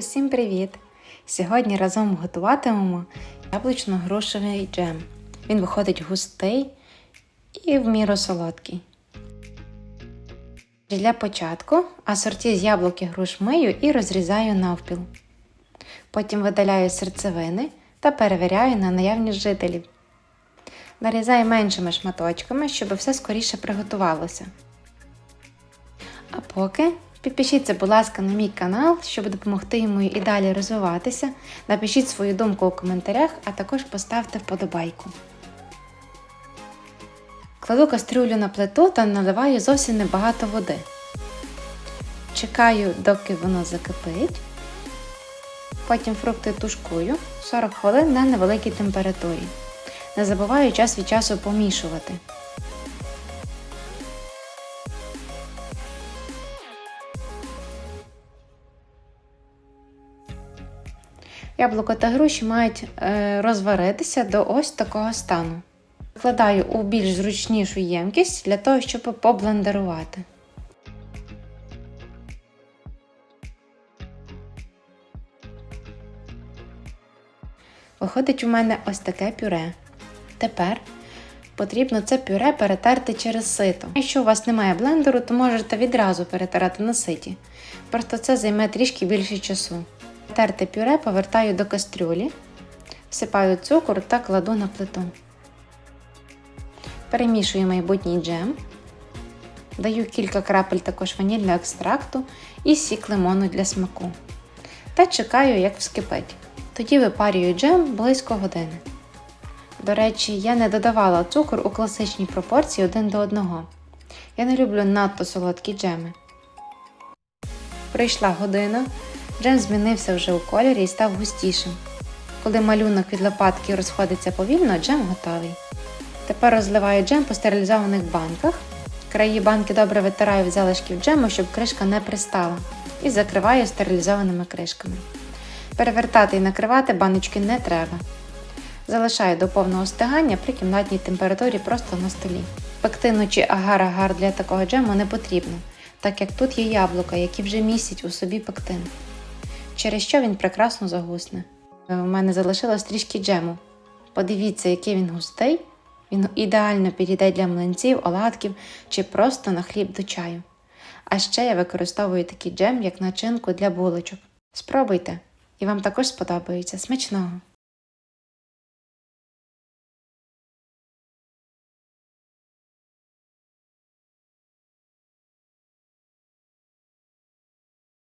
Усім привіт! Сьогодні разом готуватимемо яблучно-грушевий джем. Він виходить густий і в міру солодкий. Для початку асорті з яблук і груш мию і розрізаю навпіл. Потім видаляю серцевини та перевіряю на наявність жителів. Нарізаю меншими шматочками, щоб все скоріше приготувалося. А поки підпишіться, будь ласка, на мій канал, щоб допомогти йому і далі розвиватися. Напишіть свою думку у коментарях, а також поставте вподобайку. Кладу кастрюлю на плиту та наливаю зовсім небагато води. Чекаю, доки воно закипить. Потім фрукти тушкую 40 хвилин на невеликій температурі. Не забуваю час від часу помішувати. Яблуко та груші мають е, розваритися до ось такого стану. Вкладаю у більш зручнішу ємкість для того, щоб поблендерувати. Виходить у мене ось таке пюре. Тепер потрібно це пюре перетерти через сито. Якщо у вас немає блендеру, то можете відразу перетирати на ситі. Просто це займе трішки більше часу. Терте пюре повертаю до кастрюлі, всипаю цукор та кладу на плиту. Перемішую майбутній джем. Даю кілька крапель також ванільного екстракту і сік лимону для смаку. Та чекаю, як вскипить. Тоді випарюю джем близько години. До речі, я не додавала цукор у класичній пропорції один до одного. Я не люблю надто солодкі джеми. Пройшла година, джем змінився вже у кольорі і став густішим. Коли малюнок від лопатки розходиться повільно, джем готовий. Тепер розливаю джем по стерилізованих банках. Краї банки добре витираю від залишків джему, щоб кришка не пристала, і закриваю стерилізованими кришками. Перевертати і накривати баночки не треба. Залишаю до повного стигання при кімнатній температурі просто на столі. Пектину чи агар-агар для такого джему не потрібно, так як тут є яблука, які вже містять у собі пектин, через що він прекрасно загусне. У мене залишилось трішки джему. Подивіться, який він густий. Він ідеально підійде для млинців, оладків чи просто на хліб до чаю. А ще я використовую такий джем як начинку для булочок. Спробуйте, і вам також сподобається. Смачного!